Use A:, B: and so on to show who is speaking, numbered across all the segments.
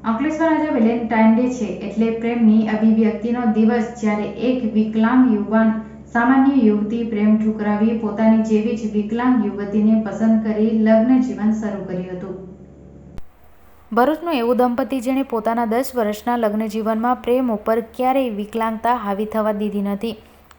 A: અંકલેશ્વર આજે Valentine day છે એટલે પ્રેમની અભિવ્યક્તિનો દિવસ જ્યારે એક વિકલાંગ યુવાન સામાન્ય યુવતી પ્રેમ ઠુકરાવી પોતાની જેવી જ વિકલાંગ યુવતીને પસંદ કરી લગ્ન જીવન શરૂ કર્યું હતું. ભરૂચનું એવું દંપતી જેણે પોતાના દસ વર્ષના લગ્ન જીવનમાં પ્રેમ ઉપર ક્યારેય વિકલાંગતા હાવી થવા દીધી નથી.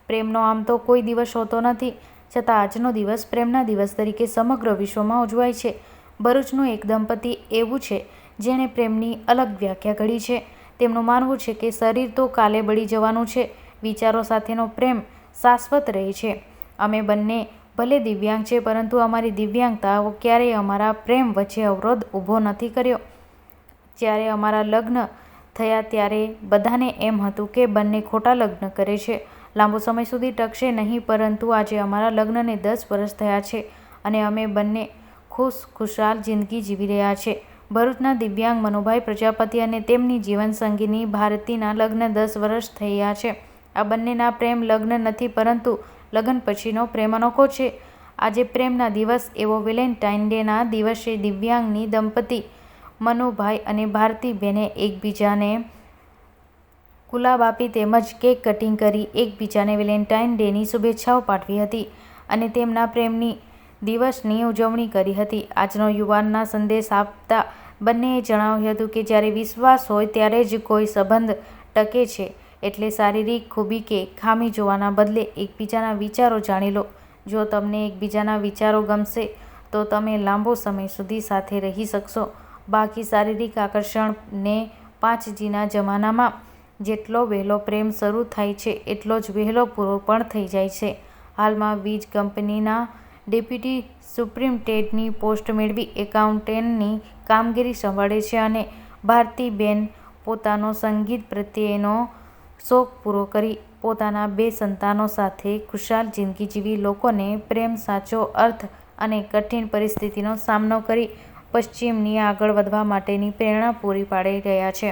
A: પ્રેમનો આમ તો કોઈ દિવસ હોતો નથી, છતાં આજનો દિવસ પ્રેમના દિવસ તરીકે સમગ્ર વિશ્વમાં ઉજવાય છે. ભરૂચનું એક દંપતી એવું છે જેણે પ્રેમની અલગ વ્યાખ્યા ઘડી છે. તેમનું માનવું છે કે શરીર તો કાલે બળી જવાનું છે. વિચારો સાથેનો પ્રેમ શાશ્વત રહે છે. અમે બંને ભલે દિવ્યાંગ છે, પરંતુ અમારી દિવ્યાંગતાઓ ક્યારેય અમારા પ્રેમ વચ્ચે અવરોધ ઊભો નથી કર્યો. જ્યારે અમારા લગ્ન થયા ત્યારે બધાને એમ હતું કે બંને ખોટા લગ્ન કરે છે. લાંબો સમય સુધી ટકશે નહીં, પરંતુ આજે અમારા લગ્નને દસ વર્ષ થયા છે અને અમે બંને ખુશ ખુશાલ જિંદગી જીવી રહ્યા છે. ભરૂચના દિવ્યાંગ મનુભાઈ પ્રજાપતિ અને તેમની જીવનસંગીની ભારતીના લગ્ન દસ વર્ષ થયા છે. આ બંનેના પ્રેમ લગ્ન નથી, પરંતુ લગ્ન પછીનો પ્રેમ અનોખો છે. આજે પ્રેમના દિવસ એવો વેલેન્ટાઇન ડેના દિવસે દિવ્યાંગની દંપતી મનુભાઈ અને ભારતીબેને એકબીજાને ગુલાબ આપી તેમજ કેક કટિંગ કરી એકબીજાને વેલેન્ટાઇન ડેની શુભેચ્છાઓ પાઠવી હતી અને તેમના પ્રેમની દિવસની ઉજવણી કરી હતી. આજનો યુવાનના સંદેશ આપતા બંનેએ જણાવ્યું હતું કે જ્યારે વિશ્વાસ હોય ત્યારે જ કોઈ સંબંધ ટકે છે. એટલે શારીરિક ખૂબી કે ખામી જોવાના બદલે એકબીજાના વિચારો જાણી લો. જો તમને એકબીજાના વિચારો ગમશે, તો તમે લાંબો સમય સુધી સાથે રહી શકશો. બાકી શારીરિક આકર્ષણને પાંચજીના પાંચ જીના જમાનામાં જેટલો વહેલો પ્રેમ શરૂ થાય છે, એટલો જ વહેલો પૂરો પણ થઈ જાય છે. હાલમાં વીજ કંપનીના ડેપ્યુટી ટેટની પોસ્ટ મેળવી એકાઉન્ટન્ટની કામગીરી સંભાળે છે અને ભારતીબેન પોતાનો સંગીત પ્રત્યેનો શોખ પૂરો કરી પોતાના બે સંતાનો સાથે ખુશાલ જિંદગી જીવી લોકોને પ્રેમ સાચો અર્થ અને કઠિન પરિસ્થિતિનો સામનો કરી પશ્ચિમની આગળ વધવા માટેની પ્રેરણા પૂરી પાડી રહ્યા છે.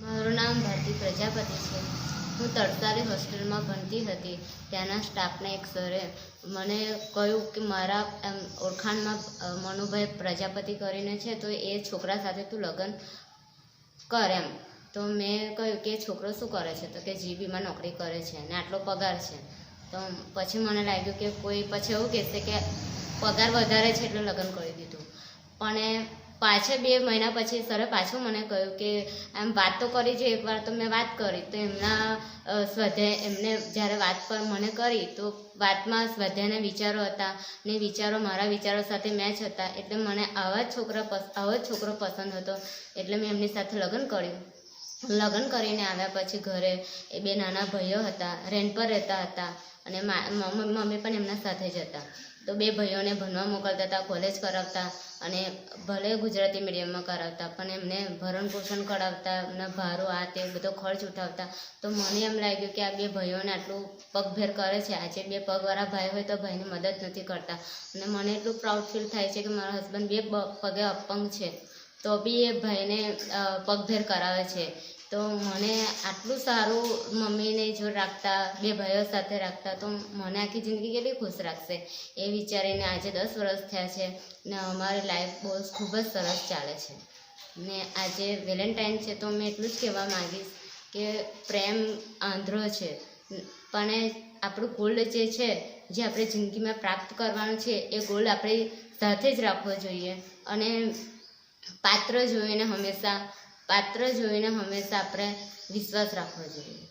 B: મારું નામ ભારતી પ્રજાપતિ છે. હું તરતારી હોસ્ટેલમાં ભણતી હતી. ત્યાંના સ્ટાફના એક સરે મને કહ્યું કે મારા એમ ઓળખાણમાં મનુભાઈ પ્રજાપતિ કરીને છે, તો એ છોકરા સાથે તું લગ્ન કર એમ. તો મેં કહ્યું કે છોકરો શું કરે છે? તો કે જીબીમાં નોકરી કરે છે ને આટલો પગાર છે. તો પછી મને લાગ્યું કે કોઈ, પછી એવું કહેશે કે પગાર વધારે છે એટલે લગ્ન કરી દીધું. પણ એ પાછળ બે મહિના પછી સરે પાછું મને કહ્યું કે, આમ વાત તો કરી છે, એકવાર તો મેં વાત કરી. તો એમના સ્વાધ્યાય એમને જ્યારે વાત પર મને કરી, તો વાતમાં સ્વાધ્યાયના વિચારો હતા ને વિચારો મારા વિચારો સાથે મેચ હતા. એટલે મને આવા જ છોકરા આવો જ છોકરો પસંદ હતો. એટલે મેં એમની સાથે લગ્ન કર્યું. લગ્ન કરીને આવ્યા પછી ઘરે એ બે નાના ભાઈઓ હતા રેન્ટ પર રહેતા હતા અને મમ્મી પણ એમના સાથે જ હતા. તો બે ભાઈઓને ભણવા મોકલતા હતા કોલેજ કરાવતા અને ભલે ગુજરાતી મીડિયમમાં કરાવતા, પણ એમને ભરણ પોષણ કરાવતા, એમના ભારો, આ તે બધો ખર્ચ ઉઠાવતા. તો મને એમ લાગ્યું કે આ બે ભાઈઓને આટલું પગભેર કરે છે. આજે બે પગવાળા ભાઈ હોય તો ભાઈને મદદ નથી કરતા. અને મને એટલું પ્રાઉડ ફીલ થાય છે કે મારા હસબન્ડ બે પગે અપંગ છે. તો બી એ ભાઈને પગભેર કરાવે છે. તો મને આટલું સારું મમ્મીને જો રાખતા, બે ભાઈઓ સાથે રાખતા, તો મને આખી જિંદગી કેટલી ખુશ રાખશે? એ વિચારીને આજે દસ વર્ષ થયા છે ને અમારી લાઈફ બહુ ખૂબ જ સરસ ચાલે છે. ને આજે વેલેન્ટાઇન છે તો મેં એટલું જ કહેવા માંગીશ કે પ્રેમ આંધ્રો છે. પણ આપણું ગોલ્ડ જે છે, જે આપણે જિંદગીમાં પ્રાપ્ત કરવાનું છે, એ ગોલ્ડ આપણે સાથે જ રાખવો જોઈએ. અને પાત્ર જોઈને હંમેશા પાત્ર જોઈને હંમેશા આપણે વિશ્વાસ રાખવો જોઈએ.